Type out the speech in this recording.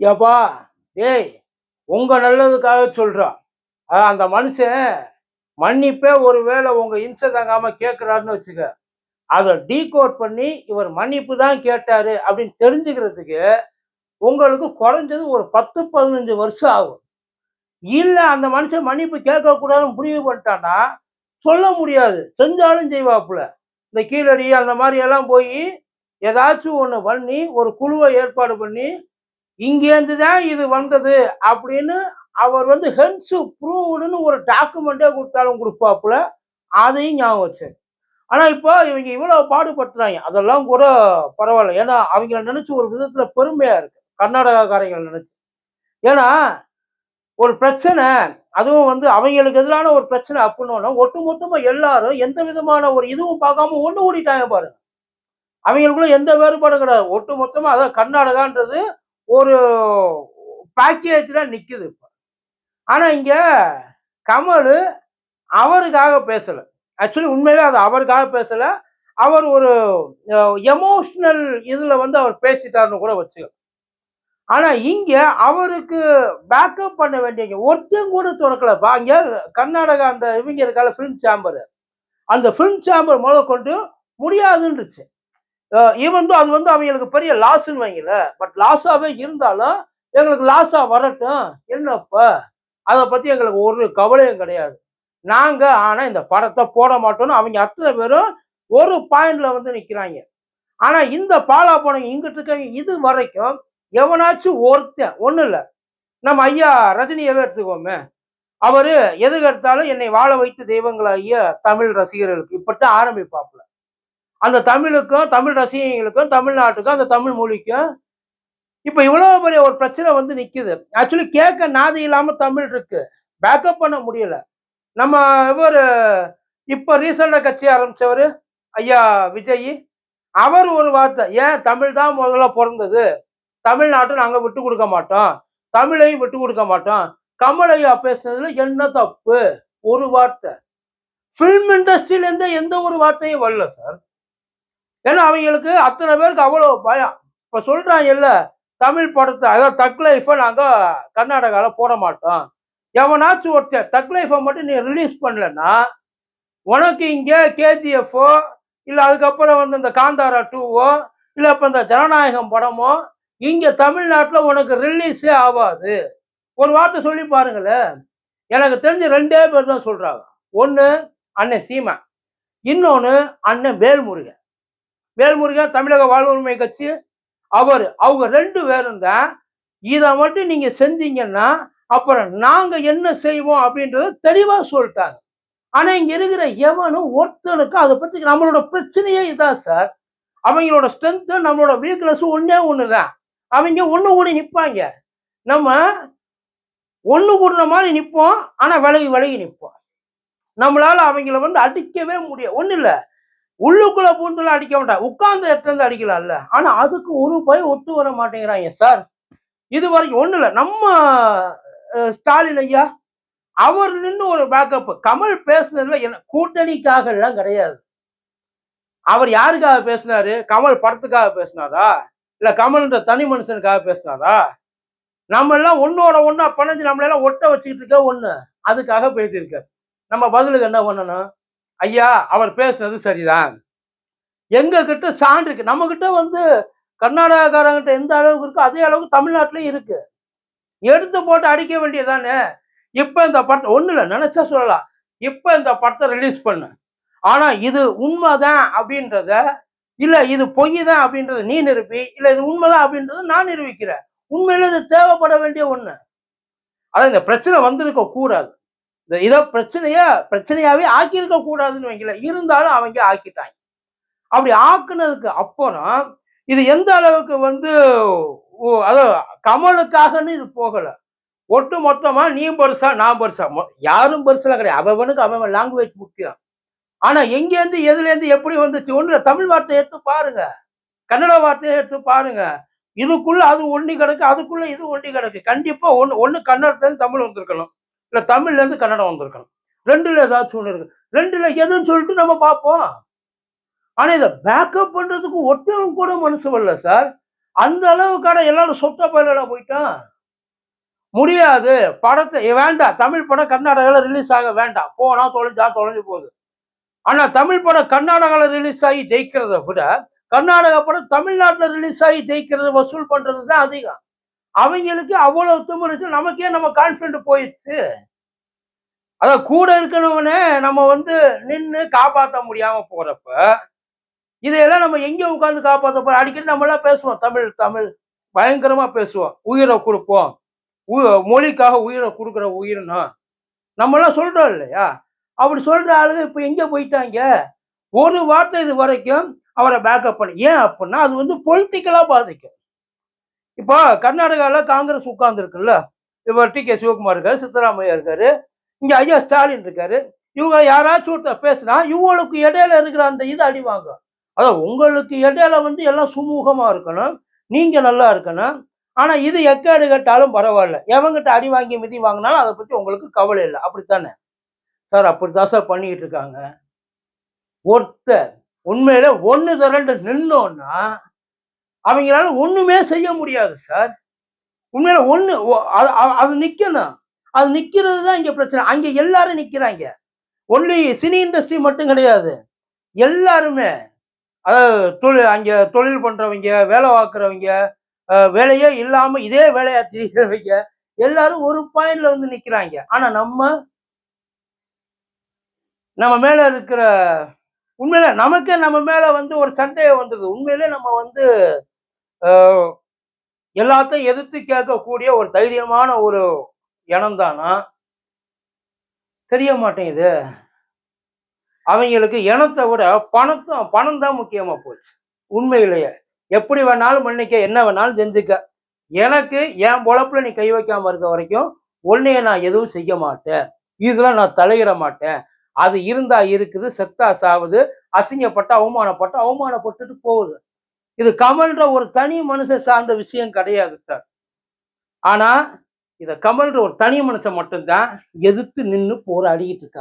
ஏப்பா டேய் உங்க நல்லதுக்காக சொல்றோம் அந்த மனுஷன் மன்னிப்பே ஒருவேளை உங்க இம்சை தாங்காம கேட்கிறாருன்னு வச்சுக்க. அதை டீகோட் பண்ணி இவர் மன்னிப்பு தான் கேட்டாரு அப்படின்னு தெரிஞ்சுக்கிறதுக்கு உங்களுக்கு குறைஞ்சது ஒரு பத்து பதினஞ்சு வருஷம் ஆகும். இல்லை அந்த மனுஷன் மன்னிப்பு கேட்கக்கூடாதுன்னு முடிவு பண்ணிட்டான்னா சொல்ல முடியாது. செஞ்சாலும் செய்வாப்புல. இந்த கீழடி அந்த மாதிரி எல்லாம் போய் ஏதாச்சும் ஒன்று பண்ணி ஒரு குழுவை ஏற்பாடு பண்ணி இங்கேருந்து தான் இது வந்தது அப்படின்னு அவர் வந்து ஹென்ஸ் ப்ரூவ்டுன்னு ஒரு டாக்குமெண்ட்டே கொடுத்தாலும் கொடுப்பாப்புல அதையும் ஞாபகம் வச்சேன் ஆனால் இப்போ இவங்க இவ்வளோ பாடுபட்டுறாங்க அதெல்லாம் கூட பரவாயில்ல. ஏன்னா அவங்கள நினச்சி ஒரு விதத்தில் பெருமையாக இருக்குது கர்நாடகாக்காரங்களை நினச்சி. ஏன்னா ஒரு பிரச்சனை அதுவும் வந்து அவங்களுக்கு எதிரான ஒரு பிரச்சனை அப்படின்னா ஒட்டுமொத்தமா எல்லாரும் எந்த விதமான ஒரு இதுவும் பார்க்காம ஒன்று கூடிட்டாங்க பாருங்க. அவங்களுக்குள்ள எந்த வேறுபாடும் கிடையாது. ஒட்டு மொத்தமாக அதான் கர்நாடகான்றது ஒரு பேக்கேஜில் நிற்குது இப்போ. ஆனால் இங்கே கமல் அவருக்காக பேசலை. ஆக்சுவலி உண்மையிலே அது அவருக்காக பேசலை. அவர் ஒரு எமோஷ்னல் இதில் வந்து அவர் பேசிட்டார்னு கூட வச்சுக்கலாம் ஆனால் இங்கே அவருக்கு பேக்கப் பண்ண வேண்டிய ஒருத்தையும் கூட திறக்கலப்பா இங்க கர்நாடகா அந்த இவங்க இருக்கால ஃபிலிம் சேம்பரு அந்த ஃபிலிம் சேம்பர் முதல் கொண்டு முடியாதுன்றுச்சு ஈவன் அது வந்து அவங்களுக்கு பெரிய லாஸ்ன்னு வைங்கல பட் லாஸாகவே இருந்தாலும் எங்களுக்கு லாஸாக வரட்டும். என்னப்பா? அதை பற்றி எங்களுக்கு ஒரு கவலையும் கிடையாது. நாங்கள் ஆனால் இந்த படத்தை போட மாட்டோம்னு அவங்க அத்தனை பேரும் ஒரு பாயிண்டில் வந்து நிற்கிறாங்க ஆனால் இந்த பாலா போனவங்க இங்கிட்டு இருக்காங்க இது வரைக்கும் எவனாச்சும் ஒருத்தன் ஒண்ணும் இல்லை. நம்ம ஐயா ரஜினியவே எடுத்துக்கோமே. அவர் எதுக்கு எடுத்தாலும் என்னை வாழ வைத்து தெய்வங்கள் ஐயா தமிழ் ரசிகர்களுக்கு இப்படித்தான் ஆரம்பிப்பாப்புல. அந்த தமிழுக்கும் தமிழ் ரசிகங்களுக்கும் தமிழ்நாட்டுக்கும் அந்த தமிழ் மொழிக்கும் இப்போ இவ்வளோ பெரிய ஒரு பிரச்சனை வந்து நிற்குது ஆக்சுவலி கேட்க நாதி இல்லாமல் தமிழ் இருக்கு. பேக்கப் பண்ண முடியல. நம்ம இவர் இப்போ ரீசெண்டாக கட்சி ஆரம்பித்தவர் ஐயா விஜய் அவர் ஒரு வார்த்தை ஏன் தமிழ் தான் முதல்ல பிறந்தது? தமிழ்நாட்டை நாங்கள் விட்டு கொடுக்க மாட்டோம். தமிழையும் விட்டு கொடுக்க மாட்டோம். கமல் ஐயா பேசுனதுல என்ன தப்பு? ஒரு வார்த்தை. ஃபிலிம் இண்டஸ்ட்ரியிலேருந்து எந்த ஒரு வார்த்தையும் வரல சார் ஏன்னா அவங்களுக்கு அத்தனை பேருக்கு அவ்வளோ பயம். இப்போ சொல்கிறாங்க இல்லை தமிழ் படத்தை அதாவது தக் லைஃபை நாங்கள் கர்நாடகாவில் போட மாட்டோம். எவனாச்சும் ஒருத்தர் தக் லைஃபை மட்டும் நீ ரிலீஸ் பண்ணலன்னா உனக்கு இங்கே கேஜிஎஃப்போ இல்லை அதுக்கப்புறம் வந்து இந்த காந்தாரா டூவோ இல்லை இப்போ இந்த ஜனநாயகம் படமோ இங்கே தமிழ்நாட்டில் உனக்கு ரிலீஸே ஆகாது. ஒரு வார்த்தை சொல்லி பாருங்களேன். எனக்கு தெரிஞ்சு ரெண்டே பேர் தான் சொல்கிறாங்க ஒன்று அண்ணன் சீமா இன்னொன்று அண்ணன் வேல்முருகன். வேல்முருகன் தமிழக வாழ்வுரிமை கட்சி அவர் அவங்க ரெண்டு பேரும் தான் இதை மட்டும் நீங்க செஞ்சீங்கன்னா அப்புறம் நாங்க என்ன செய்வோம் அப்படின்றத தெளிவா சொல்லிட்டாங்க. ஆனா இங்க இருக்கிற எவனும் ஒருத்தனுக்கு அதை பத்தி நம்மளோட பிரச்சனையே இதான் சார். அவங்களோட ஸ்ட்ரென்த்து நம்மளோட வீக்னஸ் ஒன்னே ஒண்ணுதான். அவங்க ஒண்ணு கூடி நிற்பாங்க நம்ம ஒண்ணு கூடுற மாதிரி நிற்போம் ஆனா விலகி விலகி நிற்போம் நம்மளால அவங்கள வந்து அடிக்கவே முடியும் ஒன்றும் இல்லை உள்ளுக்குள்ள பூந்துலாம் அடிக்க வேண்டாம். உட்கார்ந்து இடத்துல இருந்து அடிக்கலாம்ல. ஆனா அதுக்கு ஒரு பய ஒத்து வர மாட்டேங்கிறாங்க சார். இது வரைக்கும் ஒண்ணு இல்ல நம்ம ஸ்டாலின் ஐயா அவர் நின்று ஒரு பேக்கப் கமல் பேசுனதுல என்ன கூட்டணிக்காக எல்லாம் கிடையாது. அவர் யாருக்காக பேசினாரு? கமல் படத்துக்காக பேசினாரா? இல்ல கமல்ன்ற தனி மனுஷனுக்காக பேசினாரா? நம்ம எல்லாம் ஒன்னோட ஒன்னா பணஞ்சு நம்மளெல்லாம் ஒட்ட வச்சுக்கிட்டு இருக்க ஒண்ணு. அதுக்காக பேசியிருக்காரு. நம்ம பதிலுக்கு என்ன பண்ணணும்? ஐயா அவர் பேசுனது சரிதான். எங்க கிட்ட சான்று இருக்கு நம்ம கிட்ட வந்து கர்நாடகாக்காரங்கிட்ட எந்த அளவுக்கு இருக்கோ அதே அளவுக்கு தமிழ்நாட்டிலையும் இருக்கு. எடுத்து போட்டு அடிக்க வேண்டியதானே இப்ப இந்த படத்தை ஒண்ணு இல்ல நினைச்சா சொல்லலாம். இப்ப இந்த படத்தை ரிலீஸ் பண்ணு. ஆனா இது உண்மைதான் அப்படின்றத இல்ல இது பொய் தான் அப்படின்றத நீ நிரூபி இல்ல இது உண்மைதான் அப்படின்றத நான் நிரூபிக்கிறேன். உண்மையில இது தேவைப்பட வேண்டிய ஒண்ணு. அதான் இந்த பிரச்சனை வந்திருக்க கூடாது. இந்த இதை பிரச்சனைய பிரச்சனையாவே ஆக்கியிருக்க கூடாதுன்னு வைக்கல இருந்தாலும் அவங்க ஆக்கிட்டாங்க. அப்படி ஆக்குனதுக்கு அப்புறம் இது எந்த அளவுக்கு வந்து ஓ, அதாவது கமலுக்காகன்னு இது போகல. ஒட்டு மொத்தமா நீ பெருசா நான் பெருசா. மொ- யாரும் பெருசுலாம் கிடையாது. அவனுக்கு அவன் லாங்குவேஜ் முக்கியம். ஆனா எங்கேருந்து எதுல இருந்து எப்படி வந்துச்சு? ஒன்று தமிழ் வார்த்தையை எடுத்து பாருங்க. கன்னட வார்த்தையை எடுத்து பாருங்க. இதுக்குள்ள அது ஒண்டி கிடக்கு அதுக்குள்ள இது ஒண்டி கிடக்கு. கண்டிப்பா ஒன்று ஒன்று கன்னடத்துலேருந்து தமிழ் வந்திருக்கணும். இல்ல தமிழ்ல இருந்து கன்னடம் வந்திருக்கணும். ரெண்டுல ஏதாச்சும் ஒண்ணு இருக்கு. ரெண்டுல எதுன்னு சொல்லிட்டு நம்ம பார்ப்போம். ஆனா இதை பேக்கப் பண்றதுக்கு ஒருத்தவங்க கூட மனசு வரல சார் அந்த அளவுக்கான எல்லாரும் சொத்த பயில போயிட்டான் முடியாது. படத்தை வேண்டாம். தமிழ் படம் கர்நாடகாவில் ரிலீஸ் ஆக வேண்டாம். போனா தொலைஞ்சா தொலைஞ்சு போகுது. ஆனா தமிழ் படம் கர்நாடகாவில் ரிலீஸ் ஆகி ஜெயிக்கிறத விட கர்நாடகா படம் தமிழ்நாட்டில் ரிலீஸ் ஆகி ஜெயிக்கிறது வசூல் பண்றது தான் அதிகம். அவங்களுக்கு அவ்வளவு திமிருச்சு நமக்கே நம்ம கான்ஃபிடென்ட் போயிடுச்சு? அதான் கூட இருக்கணும்னே நம்ம வந்து நின்று காப்பாற்ற முடியாம போறப்ப இதையெல்லாம் நம்ம எங்க உட்காந்து காப்பாற்ற போறோம்? அடிக்கடி நம்ம எல்லாம் பேசுவோம் தமிழ் தமிழ் பயங்கரமா பேசுவோம். உயிரை கொடுப்போம். உ- மொழிக்காக உயிரை கொடுக்குற உயிர்னா. நம்ம எல்லாம் சொல்றோம் இல்லையா? அப்படி சொல்ற ஆளுங்க இப்ப எங்க போயிட்டாங்க? ஒரு வார்த்தை இது வரைக்கும் அவரை பேக்கப் பண்ணி ஏன் அப்படின்னா அது வந்து பொலிட்டிக்கலா பாதிக்கும். இப்போ கர்நாடகாவில் காங்கிரஸ் உட்கார்ந்துருக்குல்ல? இவர் டி கே சிவகுமார் இருக்காரு சித்தராமையா இருக்காரு இங்கே ஐயா ஸ்டாலின் இருக்காரு. இவங்க யாராச்சும் ஒருத்தர் பேசுனா இவங்களுக்கு இடையில இருக்கிற அந்த இது அடிவாங்க. அதான் உங்களுக்கு இடையில வந்து எல்லாம் சுமூகமாக இருக்கணும் நீங்கள் நல்லா இருக்கணும். ஆனால் இது எக்கேடு கேட்டாலும் பரவாயில்ல. எவங்கிட்ட அடி வாங்கி மிதி வாங்கினாலும் அதை பற்றி உங்களுக்கு கவலை இல்லை. அப்படித்தானே? சார் அப்படித்தான் சார் பண்ணிக்கிட்டு இருக்காங்க. ஒருத்தர் உண்மையில ஒன்று திரண்டு நின்னோன்னா அவங்களால ஒண்ணுமே செய்ய முடியாது சார். உண்மையில ஒண்ணு அது- அது- நிக்கணும். அது நிக்கிறது தான் இங்க பிரச்சனை. அங்க எல்லாரும் நிக்கிறாங்க. ஒன்லி சினி இண்டஸ்ட்ரி மட்டும் கிடையாது. எல்லாருமே அதாவது தொழில் அங்க தொழில் பண்றவங்க வேலை பார்க்குறவங்க வேலையே இல்லாம இதே வேலையா செய்யறவங்க எல்லாரும் ஒரு பாயிண்ட்ல வந்து நிக்கிறாங்க. ஆனா நம்ம நம்ம மேல இருக்கிற உண்மையில நமக்கே நம்ம மேல வந்து ஒரு சந்தேகம் வந்தது. உண்மையிலே நம்ம வந்து எல்லாத்தையும் எதிர்த்து கேட்கக்கூடிய ஒரு தைரியமான ஒரு இனம் தானா தெரிய மாட்டேங்குது அவங்களுக்கு இனத்தை விட பணத்தும் பணம் தான் முக்கியமா போச்சு. உண்மையிலேயே. எப்படி வேணாலும் பண்ணிக்க என்ன வேணாலும் செஞ்சுக்க. எனக்கு என் பொழப்புல நீ கை வைக்காம இருக்க வரைக்கும் உன்னைய நான் எதுவும் செய்ய மாட்டேன். இதுல நான் தலையிட மாட்டேன். அது இருந்தா இருக்குது செத்தா சாவுது அசிங்கப்பட்டு அவமானப்பட்டு அவமானப்பட்டுட்டு போகுது. இது கமல்ன்ற ஒரு தனி மனுஷன் சார்ந்த விஷயம் கிடையாது சார். ஆனா இதை கமல்ன்ற ஒரு தனி மனுஷன் மட்டும்தான் எதிர்த்து நின்னு போராடிக்கிட்டு இருக்காங்க